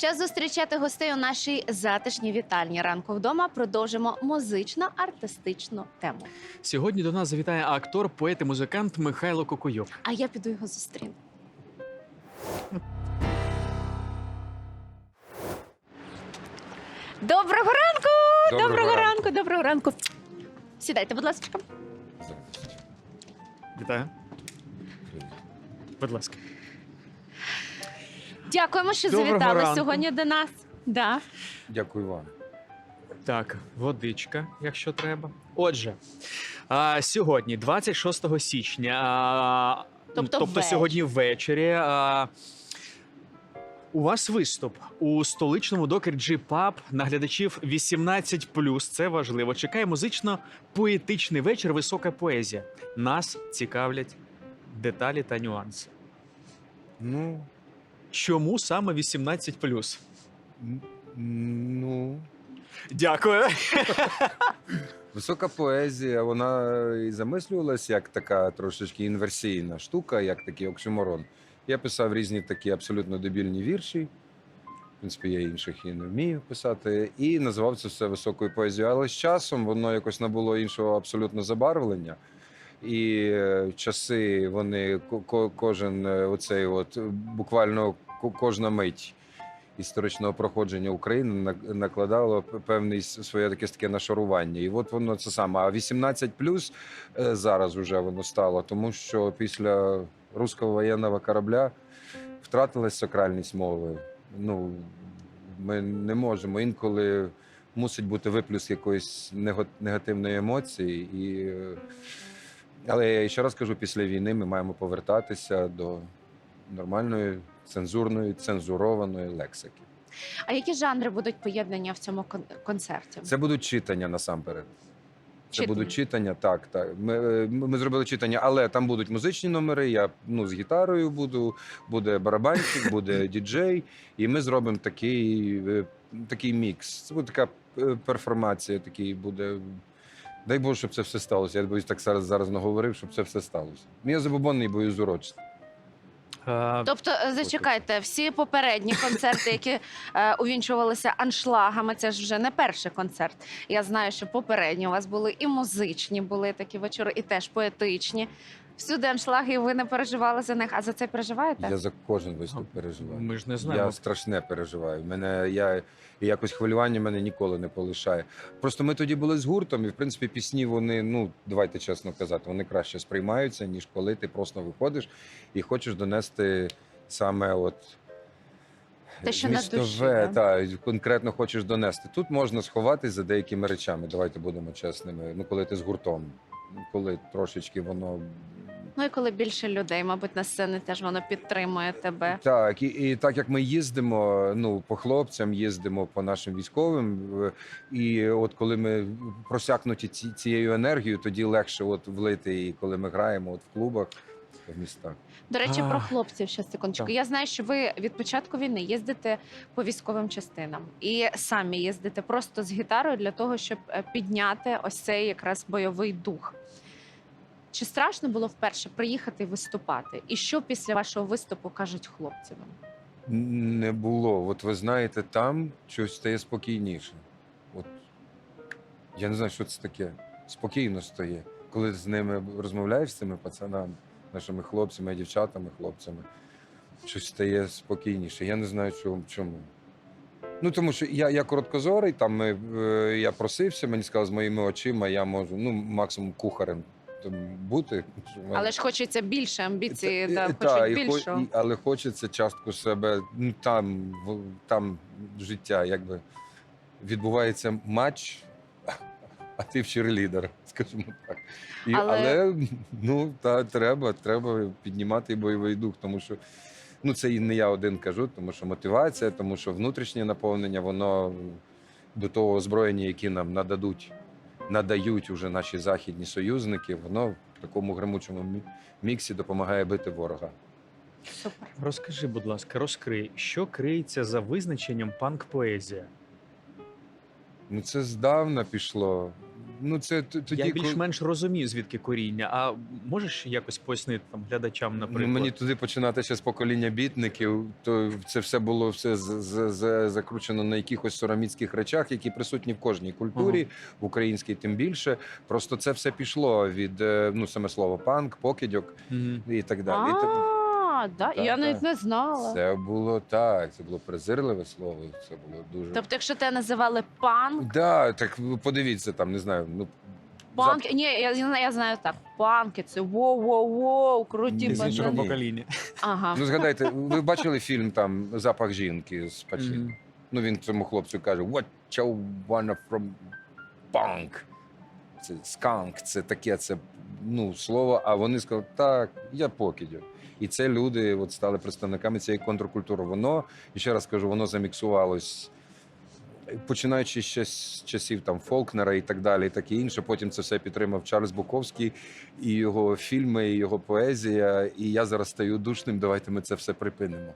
Час зустрічати гостей у нашій затишній вітальні. Ранку вдома продовжимо музично-артистичну тему. Сьогодні до нас завітає актор, поет і музикант Михайло Кокуйов. А я піду його зустріну. Доброго ранку! Доброго Доброго ранку. ранку, доброго ранку. Сідайте, будь ласка. Вітаю. Будь ласка. Дякуємо, що Доброго завітали ранку. сьогодні до нас. Да. Дякую вам. Так, водичка, якщо треба. Отже, а, сьогодні, 26 січня, а, Тобто тобто ввечері. сьогодні ввечері. А, у вас виступ у столичному докерджі паб на глядачів 18+. Це важливо. Чекає музично-поетичний вечір, висока поезія. Нас цікавлять деталі та нюанси. Ну, Чому саме 18+. м, ну. Дякую. Висока поезія, вона і замислювалася як така трошечки інверсійна штука, як такий оксюморон. Я писав різні такі абсолютно дебільні вірші. В принципі, я інших і не вмію писати. І називав це все високою поезією. Але з часом воно якось набуло іншого абсолютно забарвлення. І е, часи вони ко- ко- кожен е, оцей, от е, буквально кожна мить історичного проходження України накладало п- певне своє таке таке нашарування. І от воно це саме. А 18 плюс зараз уже воно стало, тому що після руського воєнного корабля втратилась сакральність мови. Ну ми не можемо інколи. Мусить бути виплюс якоїсь негативної емоції, і е, але я ще раз кажу, після війни ми маємо повертатися до нормальної цензурної, цензурованої лексики. А які жанри будуть поєднання в цьому концерті? Це будуть читання насамперед. Це Читання. будуть читання, так, так. Ми, е, ми ми зробили читання, але там будуть музичні номери. Я ну, з гітарою буду, буде барабанщик, буде діджей, і ми зробимо такий, е, такий мікс. Це буде така е, перформація, такий буде. Дай Боже, щоб це все сталося. Я боюсь, так зараз, зараз наговорив, щоб це все сталося. Ну, Я забобонний боюсь урочити. Тобто, е, зачекайте, всі попередні концерти, які е, увінчувалися аншлагами, це ж вже не перший концерт. Я знаю, що попередні у вас були і музичні, були такі вечори, і теж поетичні. Всюди аншлаги, і ви не переживали за них. А за це переживаєте? Я за кожен виступ переживаю. Ми ж не знаємо. Я страшне переживаю. Мене я і якось хвилювання мене ніколи не полишає. Просто ми тоді були з гуртом, і в принципі пісні вони, ну давайте чесно казати, вони краще сприймаються, ніж коли ти просто виходиш і хочеш донести саме от. Те, що на душі, да? та, конкретно хочеш донести. Тут можна сховатись за деякими речами. Давайте будемо чесними. Ну, коли ти з гуртом, коли трошечки воно Ну і коли більше людей, мабуть, на сцені теж воно підтримує тебе. Так, і, і так як ми їздимо, ну по хлопцям їздимо по нашим військовим, е, і от коли ми просякнуті ці, цією енергією, тоді легше от влити, і коли ми граємо от в клубах в містах. До речі, про хлопців ще секундочку. Так. Я знаю, що ви від початку війни їздите по військовим частинам і самі їздите просто з гітарою для того, щоб е, підняти ось цей якраз бойовий дух. Чи страшно було вперше приїхати виступати? І що після вашого виступу кажуть хлопці вам? Не було. От ви знаєте, там щось стає спокійніше. От я не знаю, що це таке. Спокійно стає. Коли з ними розмовляєш з цими пацанами, нашими хлопцями, дівчатами, хлопцями, щось стає спокійніше. Я не знаю, чому. Ну, тому що я, я короткозорий, там ми, е, я просився, мені сказали, з моїми очима я можу, ну, максимум кухарем бути. Але ж хочеться більше амбіції, та, да, та, хочуть і більшого. і- але хочеться частку себе. Ну там в- там життя, якби відбувається матч, а ти в черлідер, скажімо так. І, Але- але... ну та треба, треба піднімати бойовий дух, тому що. Ну, це і не я один кажу, тому що мотивація, тому що внутрішнє наповнення, воно до того озброєння, які нам нададуть, надають уже наші західні союзники, воно в такому гремучому міксі допомагає бити ворога. Супер. Розкажи, будь ласка, розкрий, що криється за визначенням панк-поезія? Ну, це здавна пішло. Ну це тоді, Я більш-менш розумію, звідки коріння. А можеш якось пояснити там глядачам, Ну, наприклад? мені туди починати ще з покоління бітників, то це все було все з- з- з- закручено на якихось сороміцьких речах, які присутні в кожній культурі, в українській тим більше. Просто це все пішло від е, ну саме слово панк, покидьок Мгм. і так далі. А, да? Так, я навіть не знала. Це було так, це було презирливе слово. Це було дуже. Тобто, якщо тебе називали панк, Да, так подивіться там, не знаю. Ну панк, ні, я, я, я знаю так, панки, це воу-воу-воу, круті Ні, З іншого пацани. покоління. Ага. Ну, згадайте, ви бачили фільм там Запах жінки з Пачино? Мгм. Ну він цьому хлопцю каже: What you wanna from punk? Це сканк, це таке, це ну, слово. А вони сказали, так, я покидю. І це люди от, стали представниками цієї контркультури. Воно, і ще раз кажу, воно заміксувалось. Починаючи ще з часів там Фолкнера і так далі, і таке інше. Потім це все підтримав Чарльз Буковський і його фільми, і його поезія. І я зараз стаю душним. Давайте ми це все припинимо.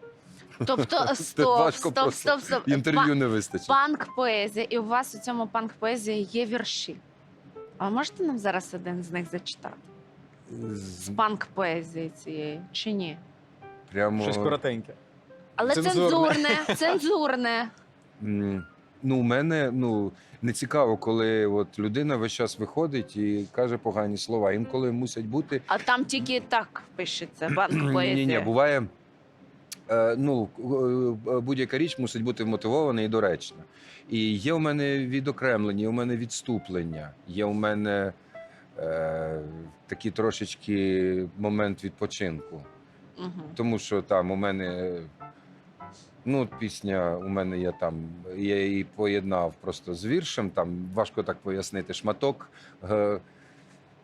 Тобто, стоп, стоп, стоп, стоп. Інтерв'ю не вистачить. Панк поезія, і у вас у цьому панк поезії є вірші. А можете нам зараз один з них зачитати? З- З панк поезії цієї чи ні? Прямо Щось коротеньке. Але Цензурне. цензурне, цензурне. М, Ну, у мене ну не цікаво, коли от людина весь час виходить і каже погані слова. Інколи мусять бути А там тільки так пишеться панк ні, ні, поезія. буває. Е, Ну, е, будь-яка річ мусить бути вмотивована і доречна. І є у мене відокремлення, є у мене відступлення, є у мене е, такий трошечки момент відпочинку. Мгм. Тому що там у мене ну, пісня у мене є там, я її поєднав просто з віршем. Там важко так пояснити. Шматок. е,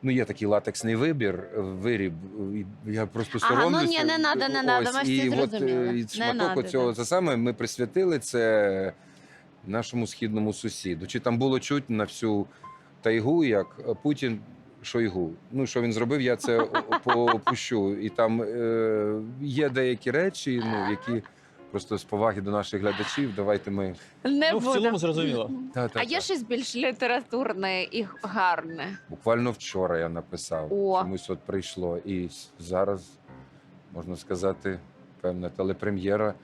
Ну, є такий латексний вибір, е, виріб. Я просто Ага, ну ні, не надо, не надо, ми всі от зрозуміли. е, і Не шматок надо, оцього це саме ми присвятили це нашому східному сусіду. Чи там було чуть на всю тайгу, як Путін Шойгу. Ну, що він зробив, я це попущу. І там е, є деякі речі, ну, які просто з поваги до наших глядачів. Давайте ми. Не Ну, в цілому зрозуміло. Та, та, А є та. щось більш літературне і гарне? Буквально вчора я написав. О. Чомусь от прийшло. І зараз, можна сказати, певна телепрем'єра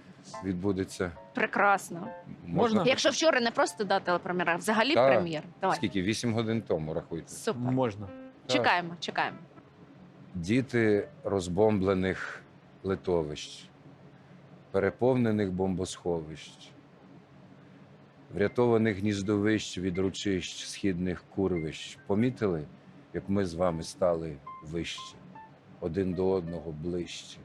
відбудеться. Прекрасно. Можна? Якщо вчора не просто дата телепрем'єра, а взагалі Так. прем'єр. Давай. Скільки? Вісім годин тому, рахуйте. Супер. Можна. Чекаємо, чекаємо. Діти розбомблених литовищ, переповнених бомбосховищ, врятованих гніздовищ від ручищ східних курвищ. Помітили, як ми з вами стали вище, один до одного ближче.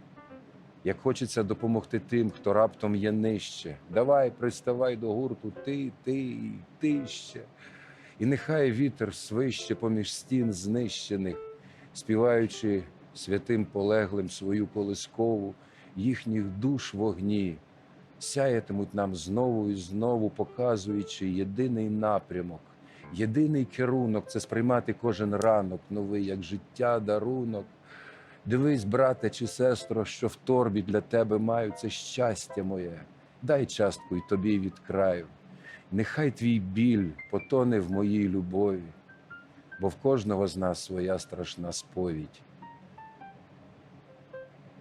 Як хочеться допомогти тим, хто раптом є нижче. Давай, приставай до гурту, ти, ти, ти ще. І нехай вітер свище поміж стін знищених, співаючи святим полеглим свою колискову, їхніх душ вогні, сяятимуть нам знову і знову, показуючи єдиний напрямок, єдиний керунок це сприймати кожен ранок новий, як життя, дарунок. Дивись, брате чи сестро, що в торбі для тебе маю це щастя моє. Дай частку й тобі від краю. Нехай твій біль потоне в моїй любові, бо в кожного з нас своя страшна сповідь.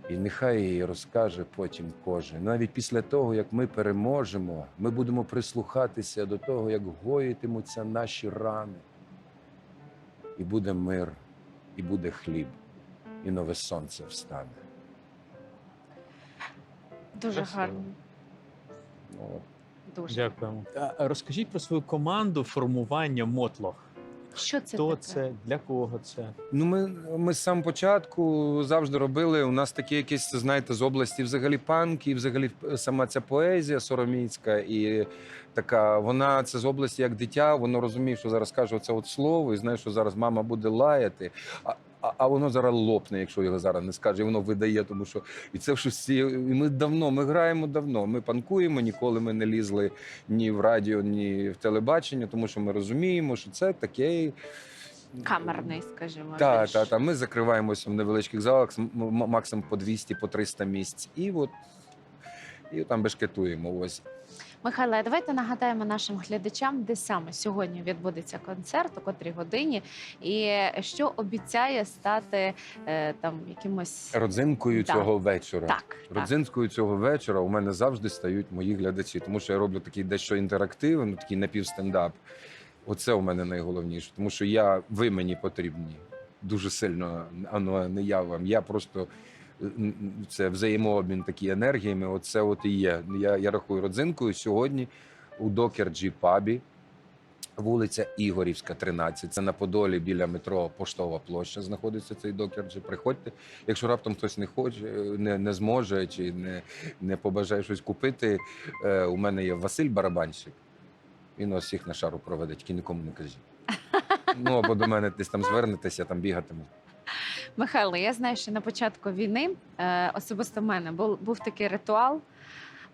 І нехай її розкаже потім кожен. Навіть після того, як ми переможемо, ми будемо прислухатися до того, як гоїтимуться наші рани. І буде мир, і буде хліб, і нове сонце встане. Дуже Красиво. гарно. Дуже. Дякуємо. Розкажіть про свою команду формування Мотлох. Що це Хто таке? це? Для кого це? Ну, ми, ми з самого початку завжди робили. У нас такі якісь, знаєте, з області взагалі панк, і взагалі сама ця поезія сороміцька, і така вона це з області як дитя. Воно розуміє, що зараз каже це от слово, і знає, що зараз мама буде лаяти. А, а, а воно зараз лопне, якщо його зараз не скаже, і воно видає, тому що і це щось ці- і ми давно, ми граємо давно. Ми панкуємо, ніколи ми не лізли ні в радіо, ні в телебачення, тому що ми розуміємо, що це таке. Камерний, скажімо. Так, так, так. Ми закриваємося в невеличких залах, максимум по 200, по 300 місць. І от І там бешкетуємо. Ось Михайле, давайте нагадаємо нашим глядачам, де саме сьогодні відбудеться концерт, о котрій годині, і що обіцяє стати е, там якимось родзинкою Да. цього вечора. так. так. Родзинкою цього вечора у мене завжди стають мої глядачі, тому що я роблю такий дещо інтерактив, ну, такий напівстендап. Оце у мене найголовніше, тому що я, ви мені потрібні дуже сильно, а ну, не я вам. Я просто це взаємообмін такі енергіями. Оце от і є. Я, я рахую родзинкою сьогодні у Докерджі пабі. Вулиця Ігорівська, 13. Це на Подолі біля метро Поштова площа знаходиться цей докерджі. Приходьте. Якщо раптом хтось не хоче, не, не зможе чи не, не побажає щось купити. Е, у мене є Василь Барабанщик. Він вас всіх на шару проведе, тільки нікому не кажіть. Ну або до мене десь там звернетеся, там бігатиму. Михайло, я знаю, що на початку війни е, особисто в мене був, був такий ритуал.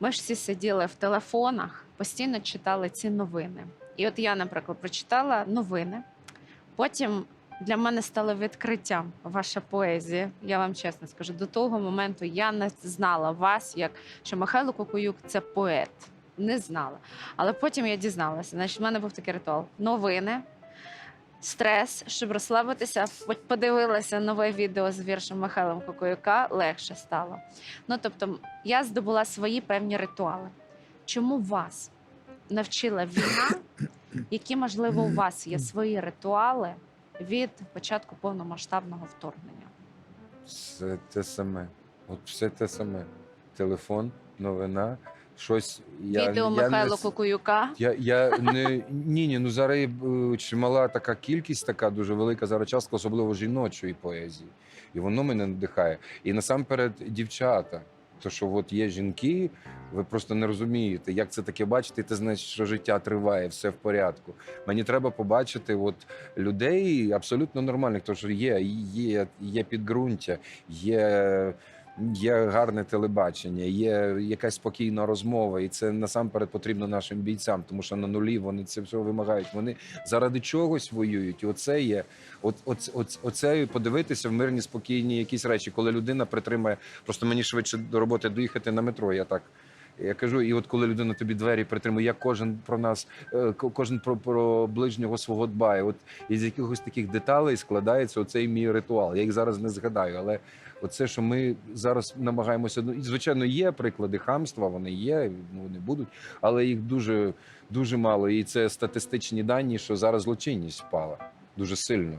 Ми ж всі сиділи в телефонах, постійно читали ці новини. І от я, наприклад, прочитала новини. Потім для мене стало відкриттям ваша поезія. Я вам чесно скажу, до того моменту я не знала вас, як що Михайло Кокуюк це поет. Не знала. Але потім я дізналася. Значить, в мене був такий ритуал: новини, стрес, щоб розслабитися, по- подивилася нове відео з віршем Михайла Кокоюка, легше стало. Ну тобто, я здобула свої певні ритуали. Чому вас навчила війна? Які, можливо, у вас є свої ритуали від початку повномасштабного вторгнення? Все те саме. От все те саме. Телефон, новина, щось. Я, відео я Михайла не... Кокоюка. Я, я не ні, ні, ну зараз е, чимала така кількість, така дуже велика зараз частка, особливо жіночої поезії. І воно мене надихає. І насамперед дівчата. То, що от є жінки, ви просто не розумієте, як це таке бачити, і ти знаєш, що життя триває, все в порядку. Мені треба побачити от людей абсолютно нормальних, тому що є, є, є підґрунтя, є. Є гарне телебачення, є якась спокійна розмова, і це насамперед потрібно нашим бійцям, тому що на нулі вони це все вимагають. Вони заради чогось воюють. І оце є. От, от, подивитися в мирні, спокійні якісь речі, коли людина притримає. Просто мені швидше до роботи доїхати на метро. Я так. Я кажу, і от коли людина тобі двері притримує, як кожен про нас, е, ко- кожен про, про ближнього свого дбає. От із якихось таких деталей складається оцей мій ритуал. Я їх зараз не згадаю, але оце, що ми зараз намагаємося. Ну, звичайно, є приклади хамства, вони є, ну, вони будуть, але їх дуже, дуже мало. І це статистичні дані, що зараз злочинність впала дуже сильно.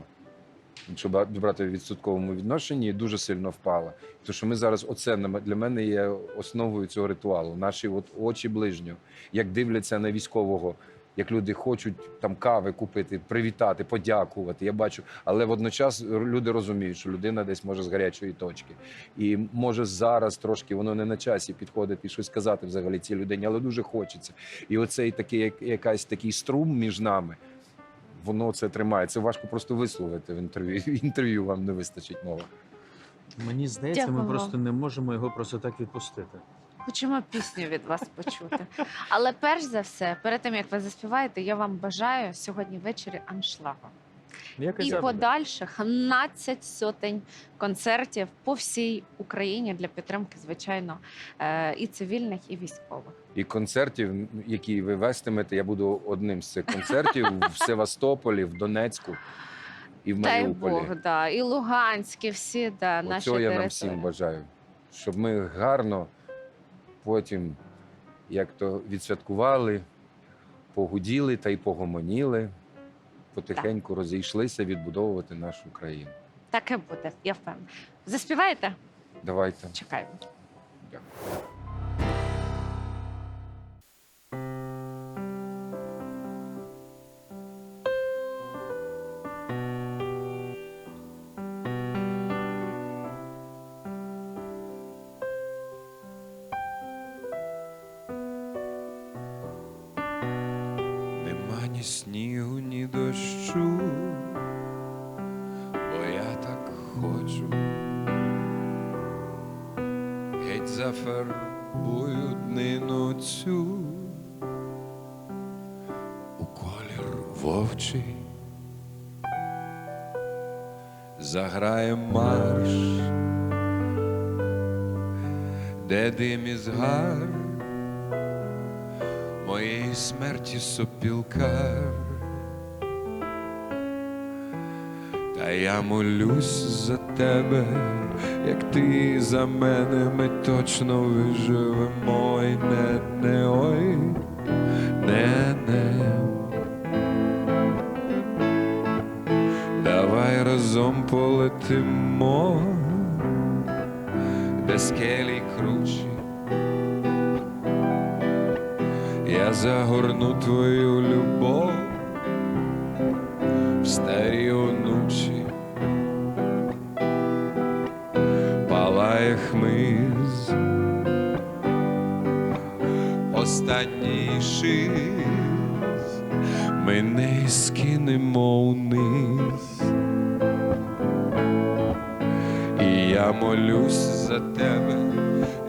Якщо брати в відсотковому відношенні, дуже сильно впала. Тому що ми зараз, оце для мене є основою цього ритуалу. Наші от очі ближнього, як дивляться на військового, як люди хочуть там кави купити, привітати, подякувати. Я бачу, але водночас люди розуміють, що людина десь може з гарячої точки, і може зараз трошки воно не на часі підходити і щось сказати взагалі цій людині, але дуже хочеться. І оцей такий як якась такий струм між нами. Воно це тримає. Це важко просто висловити в інтерв'ю. В інтерв'ю вам не вистачить мови. Мені здається, Дякую ми просто не можемо його просто так відпустити. Хочемо пісню від вас почути. Але перш за все, перед тим як ви заспіваєте, я вам бажаю сьогодні ввечері аншлагу. Як і подальших 12 сотень концертів по всій Україні для підтримки, звичайно, е, і цивільних, і військових. І концертів, які ви вестимете, я буду одним з цих концертів в Севастополі, в Донецьку і в Дай Маріуполі. Бог, да. і Луганські, всі да, наші Оцього я нам всім бажаю, щоб ми гарно потім, як то відсвяткували, погуділи та й погомоніли, потихеньку розійшлися відбудовувати нашу країну. Таке буде, я впевнена. Заспіваєте? Давайте. Чекаємо. Дякую. Ні снігу, ні дощу, бо я так хочу. Геть зафарбую днину цю у колір вовчий. Заграє марш, де дим із гар моєї смерті сопілка. Та я молюсь за тебе, як ти за мене, ми точно виживемо. Ой, не, не, ой, не, не. Давай разом полетимо, де скелі кручі. Загорну твою любов в старі онучі, палає хмиз, останній шиз, ми не скинемо вниз. І я молюсь за тебе,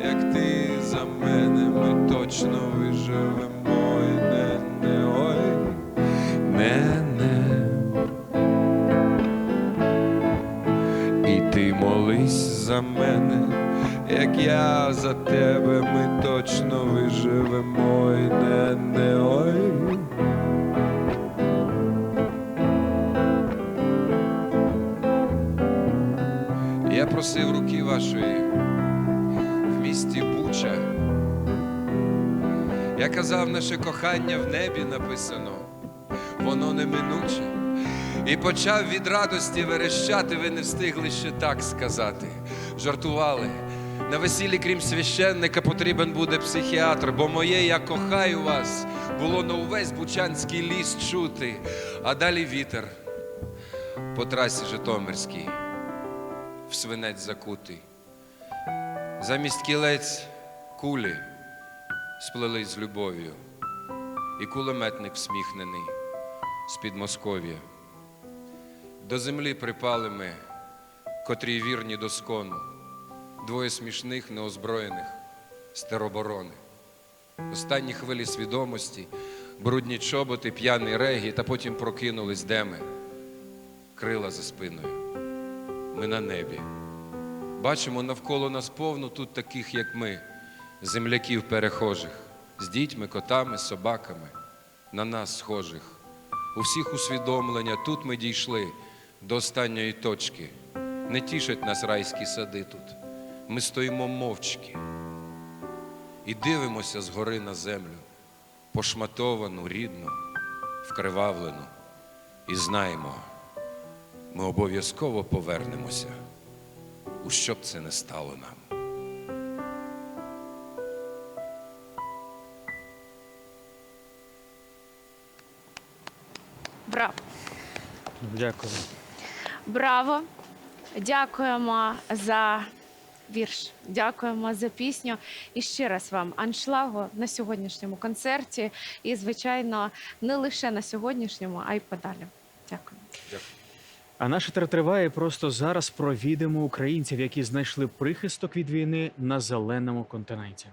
як ти за мене, ми точно виживемо. Я за тебе, ми точно виживемо. Ой, не, не, ой. Я просив руки вашої в місті Буча. Я казав, наше кохання в небі написано, воно неминуче. І почав від радості верещати, ви не встигли ще так сказати. Жартували. На весіллі, крім священника, потрібен буде психіатр, бо моє я кохаю вас було на увесь Бучанський ліс чути, а далі вітер по трасі Житомирській в свинець закутий. Замість кілець кулі сплелись з любов'ю, і кулеметник всміхнений з під Москов'я. До землі припали ми, котрі вірні до скону, двоє смішних, неозброєних з тероборони. Останні хвилі свідомості, брудні чоботи, п'яний регі, та потім прокинулись, де ми, крила за спиною ми на небі. Бачимо навколо нас повно тут таких, як ми, земляків перехожих, з дітьми, котами, собаками, на нас схожих. У всіх усвідомлення тут ми дійшли до останньої точки. Не тішать нас райські сади тут. Ми стоїмо мовчки і дивимося згори на землю, пошматовану, рідну, вкривавлену, і знаємо. Ми обов'язково повернемося, у що б це не стало нам. Браво! Дякую. Браво! Дякуємо за вірш, дякуємо за пісню. І ще раз вам аншлагу на сьогоднішньому концерті. І, звичайно, не лише на сьогоднішньому, а й подалі. Дякую. А наш етер триває. Просто зараз провідимо українців, які знайшли прихисток від війни на зеленому континенті.